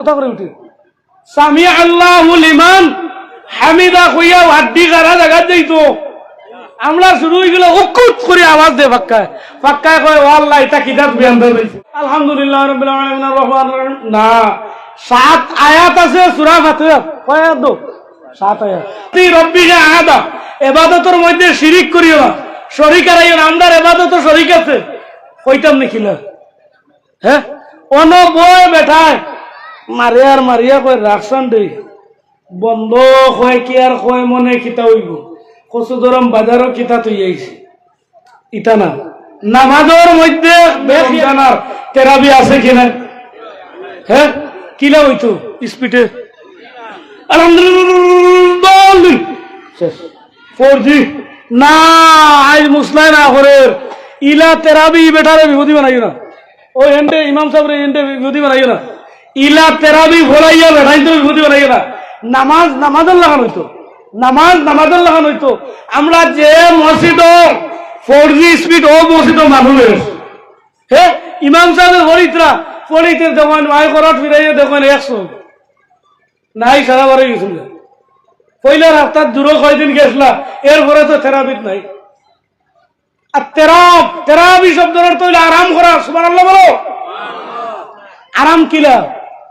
কথা করে উঠে। সামি আল্লাহ লিমান হামিদা কইয়া হাড্ডি গারা জায়গা যাইতো। আমরা শুরু হয়ে গেলে উকুত করে আওয়াজ দে ফাক্কায়। ফাক্কায় কয় আল্লাহ, এটা কিতাব বিয়ান ধরেছে আলহামদুলিল্লাহ রাব্বিল আলামিন না, সাত আয়াত আছে সূরা ফাতিহা। কয় আয়াত সাত আয়াত। তুই রব্বিকে আদা এবাদতের মধ্যে শিরিক করিও না। শরিক আর আইন আমদার এবাদত শরিক আছে। কইতাম নাকিলা হ্যাঁ? অন বয় বেঠায়। মারে আর মারিয়া কয় রাখসান দেই বন্ধ হয় কি আর কয়, মনে কিতা হইব কচু দরম বাজারও কিতা তুই আইছি ইতা না। নামাজের মধ্যে বেশ জানার তেরাবি আছে কিনা হ্যাঁ কিলা হইতো স্পিডে? জি না আজ মুসলাই না করে ইলা তেরাবি বেটারে বিভূতি বানাইও না। ও এন্ডে ইমাম সাহেব এন্ডে বিভূতি বানাইও না। ইলা তেরাবি ভরাইয়া বেটাই তো বিভূতি বানাইও না। নামাজ নামাজের লাগান হইতো। নামাজ নামাজের লাগান হইতো। আমরা যে মসজিদ ফোর জি স্পিড ও মসজিদ মানুষের হ্যাঁ ইমাম সাহেবের হরিতরা ফরিতে যখন মায় করাত ফিরাইয়া দেখেন একশো নাই, সারা বারে গেছিল। পয়লা রাস্তার দূরে কয়দিন গেছিলা, এরপরে তো থেরাপিত নাই। আর তেরাপ তেরাপি হইল আরাম করা সুমান আল্লাহ বলো। আরাম কিলা?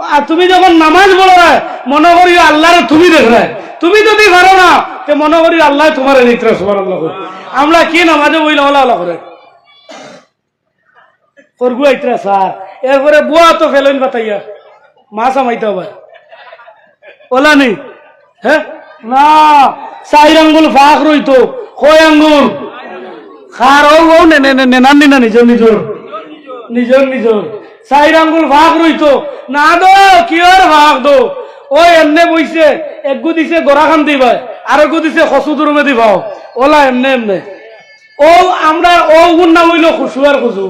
আর তুমি যখন নামাজ না, মনে করিও আল্লাহরে তুমি দেখরা তুমি যদি পারো না, তে মনে করি আল্লাহ তোমার দেখতরা সুবহানাল্লাহ। আমরা কি নামাজে বইলা হলা হলা করে? করগু আইতরা, স্যার। এরপরে বুয়া তো ফেলেন বাতাইয়া। মাছ আমাইতে হবে। ওলা নেই। হ্যাঁ না। চাইর আঙ্গুল ফাঁক রইতো। কয় আঙ্গুল? খার ও ও, নে নে নে নে নানি নিজর নিজর নিজর নিজর চাইর আঙ্গুল ফাঁক রইতো না দো কি ফাঁক দো? ওই এমনে বইছে একগু দিছে গড়া খান দিবাই আর একগু দিছে খসু দুরমে দিবাও। ওলা এমনে এমনে ও আমরা ও গুণ নাম হইল খুশু আর খুশু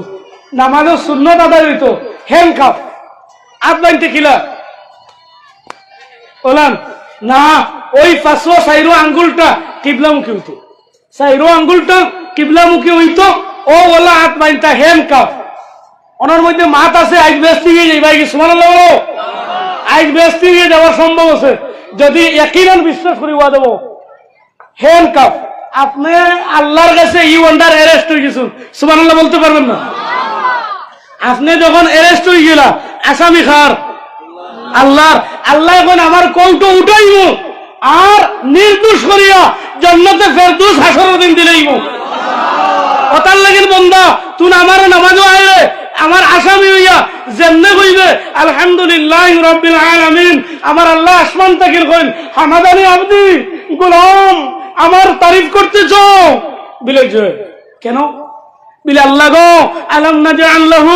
নামাজের শূন্য আদায় হইতো হ্যান্ড কাপ আট বাইনতে খিলা ওলান না ওই পাঁচশো সাইরো আঙ্গুলটা কিবলামুখী হইতো সাইরো আঙ্গুলটা কিবলামুখী হইতো ও ওলা হাত বাইনটা হ্যান্ড কাপ ওনার মধ্যে মাত আছে, আজ ব্যস্ত গিয়ে যাই। ভাই সুমান আজ ব্যস্ত গিয়ে যাওয়ার সম্ভব আছে। যদি একই বিশ্বাস করি, ওয়া দেবো। হ্যান্ড কাপ আপনি আল্লাহর কাছে ইউ আন্ডার অ্যারেস্ট হয়ে গেছেন। সুমান বলতে পারবেন না। আপনি যখন অ্যারেস্ট হয়ে গেলা, আসামি খার। আল্লাহ আল্লাহ এখন আমার কৌটো উঠাইব। আর নির্দোষ করিয়া জন্নতে ফেরদুস হাসর দিন দিলেইব। ওটার লাগিন বন্ধা তুই আমার নামাজও আইলে আমার আসামি হইয়া যেমনে কইবে আলহামদুলিল্লাহ রব্বিল আলামিন। আমার আল্লাহ আসমান তাকির কইন, হামাদানি আবদি, গোলাম, আমার তারিফ করতেছ বিলে কেন? বিলে, আল্লাহ গো, আলম নাজআল লাহু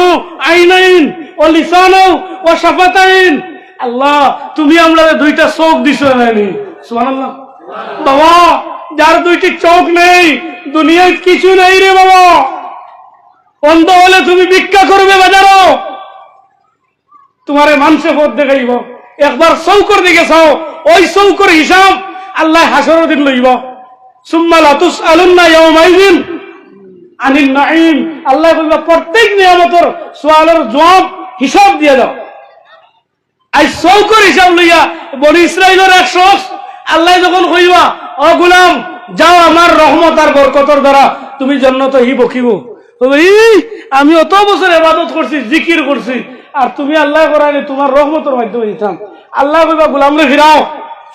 আইনাইন ও লিসানাও ও শাফাতাইন। আল্লাহ, তুমি আমরা দুইটা চোখ দিছো নানি সুবহানাল্লাহ। বাবা, যার দুইটি চোখ নেই, দুনিয়ায় কিছু নেই রে বাবা। অন্ধ হলে তুমি ভিক্ষা করবে বাজারও তোমারে মানুষে পথ দেখাইব। একবার চৌকর দিকে চাও, ওই চৌকর হিসাব আল্লাহ হাসর দিন লইব। সুম্মা লাতুস আলুন্না ইসরায়েলের এক আল্লাহ যখন যাও আমার রহমত আর বরকতর দ্বারা, তুমি জন্নত হি বকিব আমি অত বছর এবাদত করছি, জিকির করছি, আর তুমি আল্লাহ করাইলে তোমার রহমতের মাধ্যমে দিতাম। আল্লাহ কইবা গুলাম রে ফিরাও,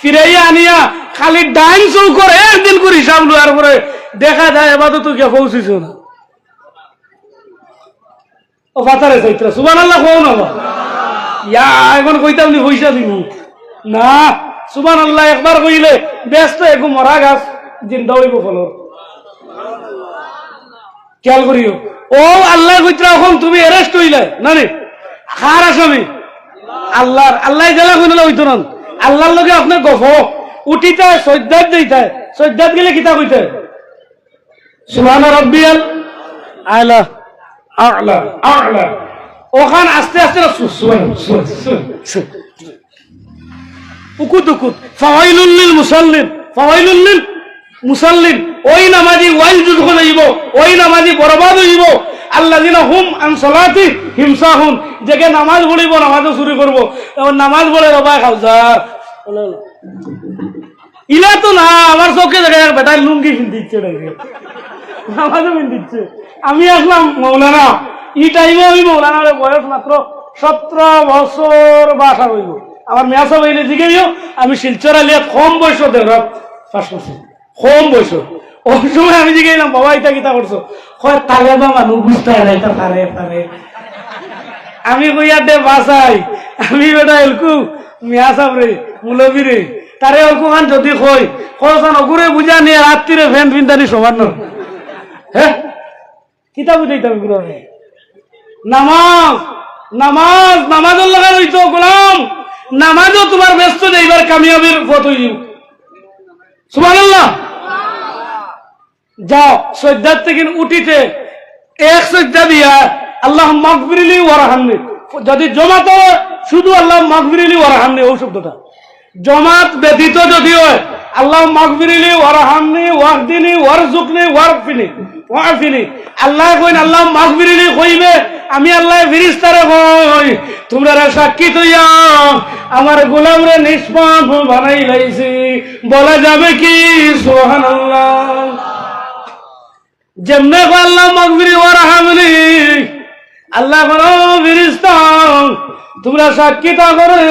ফিরাইয়া আনিয়া খালি ডাইন চৌকর একদিন করে হিসাব লওয়ার পরে দেখা যায় এবাদত কে পৌঁছিস না। ও ফাতারে চাইত্রা সুবান আল্লাহ কও না বা। ইয়া এখন কইতাম নি পয়সা দিব না সুবান আল্লাহ একবার কইলে ব্যস্ত একু মরা গাছ, জিন্দা হইব ফলর। খেয়াল করিও। ও আল্লাহ এখন তুমি অ্যারেস্ট হইলে। না রে খার আসামি? আল্লাহর, আল্লাহ গেলা কইলে হইতো না। আল্লাহর লগে আপনার গফ। উঠিতে সজ্জাত দিতে। সজ্জাত গেলে কিতা কইতে সুবহান রাব্বিয়াল আলা আলা আলা। ওখান আস্তে আস্তে উকুত উকুত। ফাওয়াইলুল লিল মুসাল্লিন মুসাল্লিন ওই নামাজি ওয়াইল যুগ হইব ওই নামাজি বরবাদ হইব আল্লাযিনা হুম আন সালাতি হিমসাহুন যেকে নামাজ পড়িব নামাজও চুরি করব। নামাজ পড়ে রবাই বলে, বলে। ইলা তো না আমার চোখে দেখে বেটার লুঙ্গি নাকি? নামাজও কিনতে আমি আসলাম মৌলানা। এই টাইমে আমি মৌলানার বয়স মাত্র সতেরো বছর বা আঠারো হইব। আমার মেয়া সব এনে দিকেও আমি শিলচর আলিয়া কম বয়স বছর কম বয়স ওই সময় আমি দিকে এলাম বাবা ইটা কিতা করছ কয় তালে বা মানুষ বুঝতে হয় না এটা তারে তারে আমি কইয়া দে বাসাই আমি বেটা এলকু, মিয়া সাহেব রে মুলবি রে তারে অল্প খান যদি কই কয়সান অগুরে বুঝা নিয়ে রাত্রিরে ফ্যান ফিনতানি সবার নয় হ্যাঁ কিতা বুঝাইতাম এগুলো রে নামাজ নামাজ নামাজের লগা রইতো গোলাম। নামাজও তোমার ব্যস্ত এইবার কামিয়াবির পথ হইল সুবহানাল্লাহ। যাও সজ্জার থেকে উঠিতে। এক সজ্জা দিয়া আল্লাহ মকবিরিলি ওয়ারাহান্নি যদি জমাত শুধু আল্লাহ মকবিরিলি ওয়ারাহান্নি ও শব্দটা। জমাত ব্যতীত যদি হয়, আল্লাহ মকবিরিলি ওয়ারাহান্নি ওয়াকদিনি ওয়ারজুকনি ওয়ারফিনি ওয়ারফিনি আল্লাহ কইন, আল্লাহ মকবিরিলি কইবে, আমি আল্লাহ ফিরিস্তারে কই। তোমরা সাক্ষী তৈয়া, আমার গোলাম রে নিষ্পাপ বানাই লাইছি। বলা যাবে কি, সুবহানাল্লাহ। ও আল্লাহ ফিরিস্তান তোমরা সাক্ষীতা করে,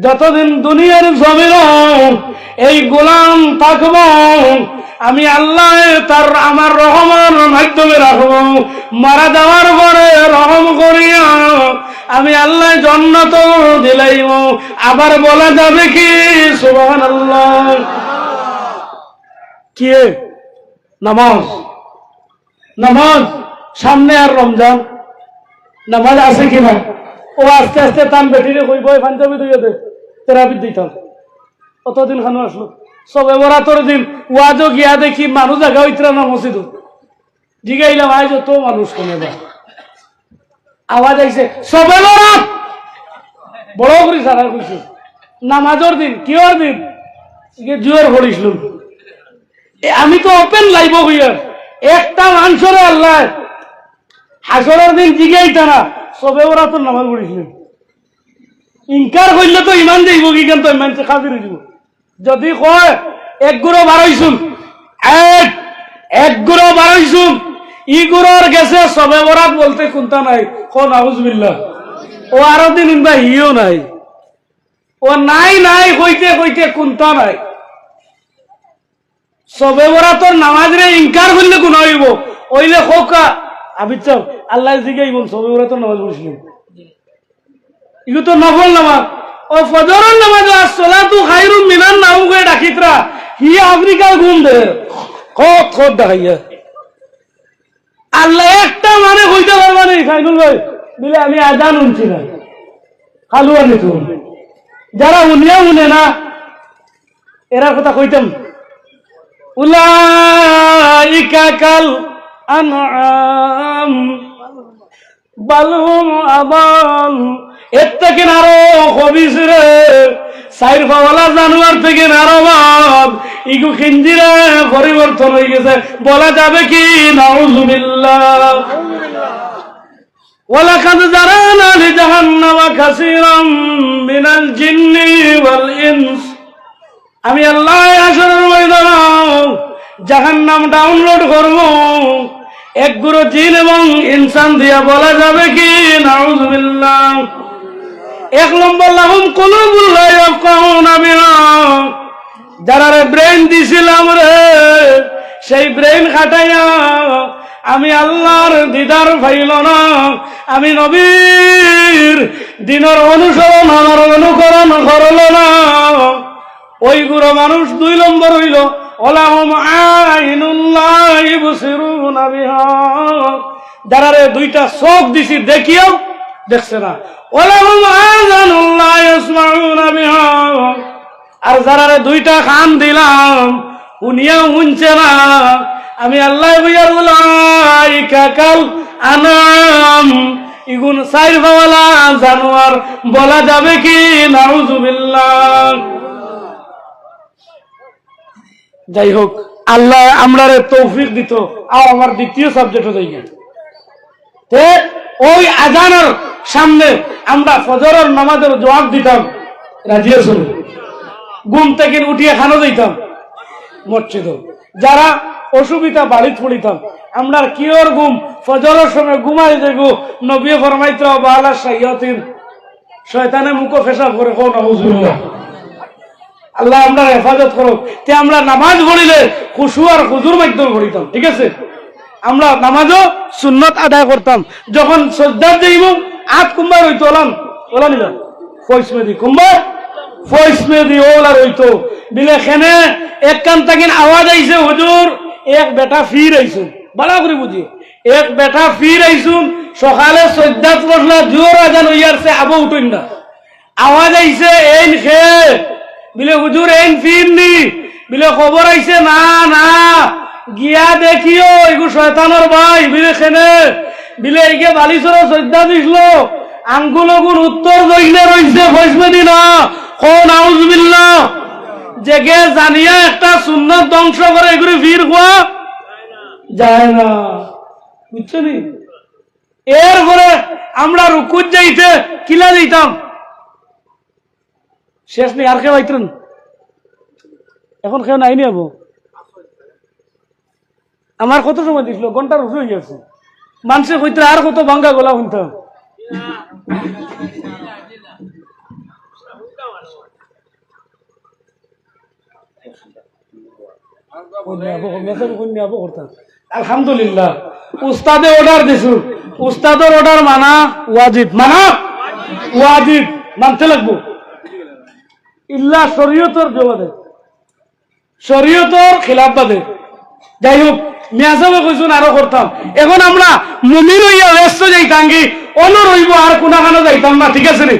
যতদিন দুনিয়ার জমিন, এই গোলাম থাকব, আমি আল্লাহ তার আমার রহমান মাধ্যমে রাখব। মারা যাওয়ার পরে রহম করিয়া আমি আল্লাহ জন্নত দিলাইব। আবার বলা যাবে কি? সুবহান আল্লাহ কে? নামাজ। নামাজ, সামনে আর রমজান। নামাজ আছে কিনা ও আস্তে আস্তে তান বেটিরে কইব পাঞ্জাবি দুইয়ে দে তেরাবি দিতাম কতদিন খানো আসলো। সবে বরাতর দিন ওয়াজও গিয়া দেখি মানুষ জায়গা হইতরা না মসজিদ জিগাইলাম আজ তো মানুষ কোনে বা আওয়াজ আইছে, সবে বরাত বড় করি সারা কইছে। নামাজর দিন কিয়র দিন? জুয়ার এ, আমি তো ওপেন লাইব হইয়ার। একটা মানুষরে আল্লাহ। হাসরের দিন জিগাই তারা সবে ওরা তো নামাজ পড়েছিলেন ইনকার করলে তো ইমান যাইব কি কেন তো ইমান খাবির হইব? যদি কয়, এক গুড়ো বারইছুন এক এক গুড়ো বারইছুন ই গুড়োর গেছে সবে বরাত বলতে কোনটা নাই ক নাউজবিল্লাহ। ও আরও দিন ইনবা হিও নাই। ও নাই নাই, কইতে কইতে কোনটা নাই। সবে বরা তোর নামাজ রে ইনকার করলে গুণ হইব। ওইলে খোকা আবির চাও আল্লাহ ইবন সবে বরা তোর নামাজ পড়ছিলেন ইগো তো নফল নামাজ। ও ফজরের নামাজ আসলা তু খাইরুম মিনান নাম করে ডাকিতরা হি আফ্রিকার ঘুম দে। কত কত দেখাইয়া। আল্লাহ একটা মানে হইতে পারবা নেই খাইনুল ভাই। বলে আমি আজান উনছি না। খালু আনি তুমি যারা উনিয়া উনে না এরা কথা কইতাম। أولئك كالأنعام بل هم أضل এর থেকে আরো হবিস রে সাইর পাওয়ালা জানুয়ার থেকে আরো বাদ ইগু খিঞ্জিরে পরিবর্তন হয়ে গেছে বলা যাবে কি নাউজুবিল্লাহ ولقد زرعنا لجهنم كثيرا من الجن والإنس আমি আল্লাহ আসরের ময়দান জাহান নাম ডাউনলোড করব। এক গুরু জিন এবং ইনসান দিয়া বলা যাবে কি? নাউজুবিল্লাহ। এক নম্বর লাহুম কুলুবুল্লাহ ইয়াফকাহুনা বিহা। যারা রে ব্রেন দিছিলাম রে, সেই ব্রেন খাটাইয়া আমি আল্লাহর দিদার ফাইল না। আমি নবীর দিনের অনুসরণ আমার অনুকরণ করল না। ওই গুলো মানুষ দুই নম্বর হইল, ওলাহম যারা রে দুইটা চোখ দিছি দেখিও দেখছে না। ওলাহুম আর যারা রে দুইটা খান দিলাম উনিও শুনছে না। আমি আল্লাহ বুঝার বলাই কাকাল আনাম। ইগুন সাইর বাওয়ালা জানোয়ার বলা যাবে কি? নাউজুবিল্লাহ যাই হোক, আল্লাহ আমরারে তৌফিক দিত আর আমার দ্বিতীয় সাবজেক্ট তে ওই আজানের সামনে আমরা ফজরের নামাজের জবাব দিতাম। রাজি আছেন ঘুম থেকে উঠিয়ে খানো দিতাম। মসজিদ। যারা অসুবিধা বাড়ি পড়িতাম আমরা কিওর ঘুম? ফজরের সময় ঘুমাই দেখো নবী ফরমাইতে বালা সাইয়াতিন শয়তানে মুখ ফেসা করে কোন হুজুর। আল্লাহ আমরা হেফাজত করো তে আমরা নামাজ পড়িলে খুশু আর খুজুর মাধ্যমে পড়িতাম ঠিক আছে? আমরা নামাজও সুন্নত আদায় করতাম। যখন শ্রদ্ধা দেইব আট কুম্বার হইতো, ওলান ওলা নিলাম ফয়স মেদি কুম্বার? ফয়স মেদি ওলা রইতো বিলে খেনে এক কান তাকিন আওয়াজ আইছে, হুজুর, এক বেটা ফির আইছুন বালা করে বুঝি। এক বেটা ফির আইছুন সকালে শ্রদ্ধাত বসলা, জোর আজান হইয়ারছে আবো উঠুন না। আওয়াজ আইছে, এই খেয়ে বিলে হুজুর এন ফিরনি বিলে খবর আইছে, না না। গিয়া দেখিও এগু শয়তানোর ভাই, বিলে খেনে বিলে এগে বালিশর শ্রদ্ধা দিছিল। আঙ্গুল গুণ উত্তর দইনে রইছে ফসবে দিন কোন আউজবিল্লা জেগে জানিয়া একটা সুন্দর ধ্বংস করে এগুলি ভিড় হওয়া যায় না। বুঝছ নি এরপরে আমরা রুকুত যাইতে কিলা দিতাম। শেষ নেই, আর কেউ আইতেন এখন কেউ নাইনি আবো। আমার কত সময় দিছিল? ঘণ্টার উপরে হয়ে গেছে। মানুষে কইতে আর কত ভাঙ্গা গলা শুনতাম আলহামদুলিল্লাহ। উস্তাদে অর্ডার দিছু। উস্তাদের অর্ডার মানা ওয়াজিব মানা? ওয়াজিব মানতে লাগবো। ইল্লা শরীয়তর জবাদে শরীয়তর খিলাফ বাদে। যাই হোক মেয়াজাবে কইছুন আরও করতাম। এখন আমরা মমির হইয়া ব্যস্ত যাইতাম কি অন্য রইব, আর কোনাখানে যাইতাম না, ঠিক আছে রে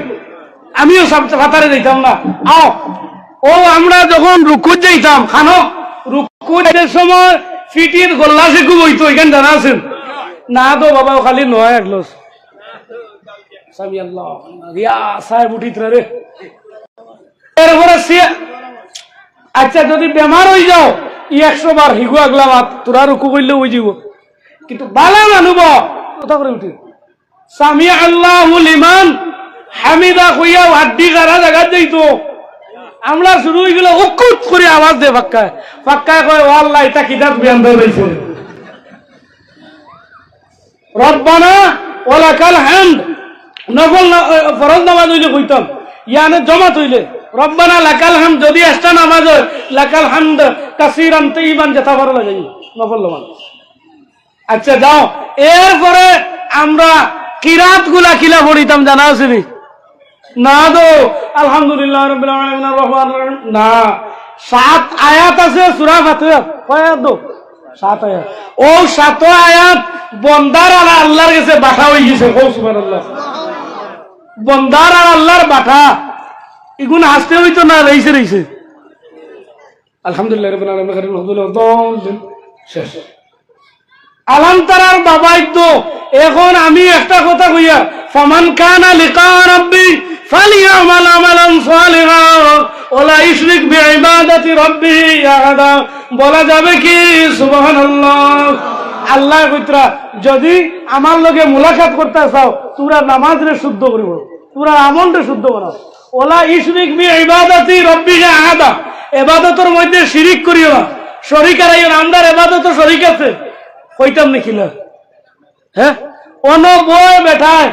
আমিও সব সাঁতারে যাইতাম না। আও, ও আমরা যখন রুকুত যাইতাম, খানো রুকুত সময় ফিটির গোল্লা শিখু বইতো, এখানে জানা আছেন। না তো বাবা খালি নয় আল্লাহ রিয়া, সাহেব উঠিত রে। এরপরে আচ্ছা যদি বেমার হয়ে যাও, ই একশো বার হিগু আগলা মাত তোরা রুকু করলে ওই যাব। কিন্তু বালা মানুব কথা করে উঠি। সামি আল্লাহ ইমান হামিদা কইয়া হাড্ডি কারা জায়গা যাইতো। আমরা শুরু হয়ে গেল উকুত করে আওয়াজ দে ফাক্কায় ফাক্কায় কয় ও আল্লাহ এটা কিতাব বিয়ান ধরে রয়েছে রব্বানা ওলাকাল হ্যান্ড নফল না- ফরজ নামাজ হইলে কইতাম ইয়ানে জমা তৈলে রব্বানা লাকাল হাম যদি একটা নামাজ লাকাল হামদ কাসিরান তৈবান যেটা ভালো লাগে নফল আচ্ছা যাও। এরপরে আমরা কিরাতগুলা কিলা পড়িতাম, জানা আছে না? তো, আলহামদুলিল্লাহ রাব্বিল আলামিন আর না। সাত আয়াত আছে, সূরা ফাতিহা। কয় দো? সাত আয়াত। ও সাত আয়াত বন্দার আর আল্লাহর কাছে বাঠা হয়ে গেছে বন্দার আর আল্লাহর বাঠা এগুন হাসতে হইতো না রইছে রইছে। আলহামদুলিল্লাহ রাব্বিল আলামিন কারীম আলহামদুলিল্লাহ দম শেষ। আলান্তারার বাবাই তো এখন আমি একটা কথা কইয়া ফমান কানা লিকা রাব্বি বলা যাবে কি সুবহানাল্লাহ। আল্লাহ কইতরা যদি আমার লগে মুলাকাত করতে চাও তোরা নামাজ রে শুদ্ধ করিব তোরা আমল রে শুদ্ধ করা ওলা ইশরিক বিইবাদাতি রাব্বিহি আহাদা। এবাদতের মধ্যে শিরিক করিও না। শরিক আর আমরার এবাদত শরিক আছে। কইতাম নাকি না? হ্যাঁ? অন বই বেঠায়।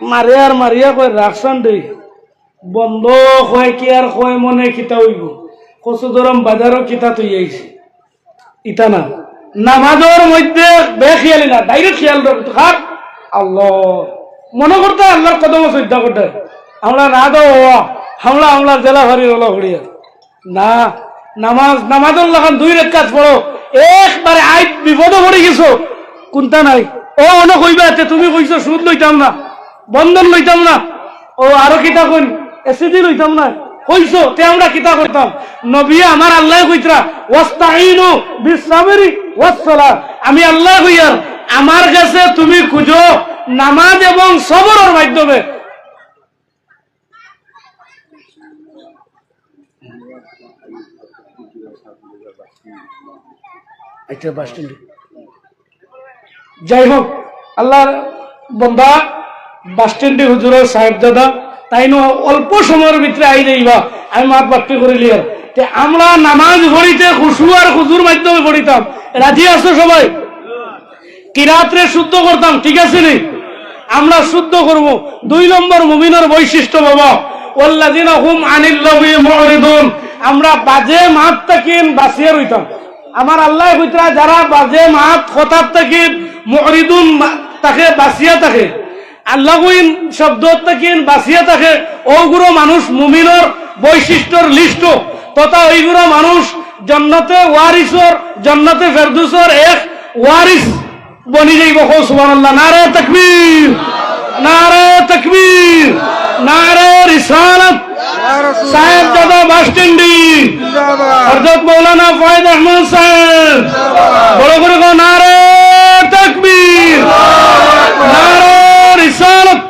মারে আর মারিয়া কয় রাখসান দে বন্ধ হয় কি আর কয় মনে কিতা হইব। কচু দরম বাজারও কিতা তুই আইছি। ইতা না। নামাজের মধ্যে বেখিয়ালি না। ডাইরেক্ট খেয়াল খার আল্লাহ। মনে করতে আল্লাহর কদম শ্রদ্ধা করতে আমরা না দো হামলা হামলার জেলা ভারির হলো হড়িয়া না নামাজ নামাজের লাগান দুই রেখাত পড়ো একবারে আই বিপদে পড়ে গেছো কোনটা নাই ও অনে কইবা তুমি কইছো সুদ লইতাম না বন্ধন লইতাম না ও আরও কিতা কইন এসিডি লইতাম না কইছো তে আমরা কিতা করতাম নবী আমার আল্লাহ কইতরা ওয়াস্তাইনু বিসসাবরি ওয়াসসালাহ আমি আল্লাহ কইয়ার আমার কাছে তুমি খুঁজো নামাজ এবং সবরের মাধ্যমে এটা বাস যাই হোক, আল্লাহর বন্দা, বাস স্ট্যান্ডে হুজুরের সাহেবজাদা, তাই ন অল্প সময়ের ভিতরে আই যাইবা আমি মাত বাক্য করিলি আর তে আমরা নামাজ পড়িতে খুশু আর খুজুর মাধ্যমে পড়িতাম। রাজি আছো সবাই? কিরাত্রে শুদ্ধ করতাম, ঠিক আছে নি? আমরা শুদ্ধ করব। দুই নম্বর মুমিনের বৈশিষ্ট্য বাবা ওল্লাদিনা হুম আনিল্লাহি আমরা বাজে মাত তাকিন বাসিয়া রইতাম। আমার আল্লাহ কইতরা যারা বাজে মাত হঠাৎ তাকিন মুরিদুন তাকে বাসিয়া থাকে আল্লাহ শব্দ তাকিন বাসিয়া থাকে, ওগুলো মানুষ মুমিনের বৈশিষ্ট্যর লিস্ট তথা ওইগুলো মানুষ জন্নতে ওয়ারিসর, জন্নতে ফেরদুসর এক ওয়ারিস বনি যাইব হো সুবহানাল্লাহ। নারে তাকবীর নারে তাকবীর, নারে রিসালাত। সাহেব দাদা বাস স্ট্যান্ডি হযরত মৌলানা ফয়েদ আহমদ সাহেব। বড় করে নারে তাকবীর। নারে রিসালাত।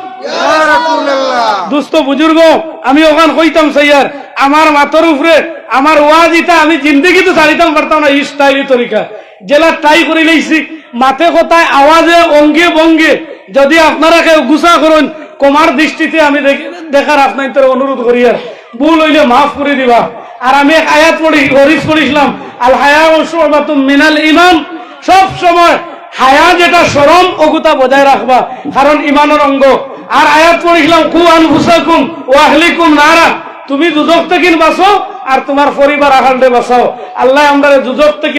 দুস্থ বুজুর্গ আমি ওখান কইতাম সাইয়ার আমার মাথার উপরে আমার ওয়াজ ইটা আমি জিন্দগি তো ছাড়িতাম পারতাম না স্টাইলি তরিকা। জেলা ট্রাই করে লইছি মাথে কথায় আওয়াজে অঙ্গে ভঙ্গে যদি আপনারা কেউ গুসা করুন কমার দৃষ্টিতে আমি দেখ- দেখার আপনার অনুরোধ করি আর। ভুল হইলে মাফ করে দিবা। আর আমি এক আয়াত পড়ি হরিস পড়িছিলাম। আল হায়া ও মিনাল ইমান সব সময় হায়া যেটা সরম, অগুতা বজায় রাখবা। কারণ ইমানের অঙ্গ। আর আয়াত পড়িছিলাম, কু আন আনফুসাকুম ও আহলিকুম নারা। তুমি দুজক থেকে বাঁচো, আর তোমার পরিবার আহান্ডে বাঁচাও। আল্লাহ আমরা দুজক থেকে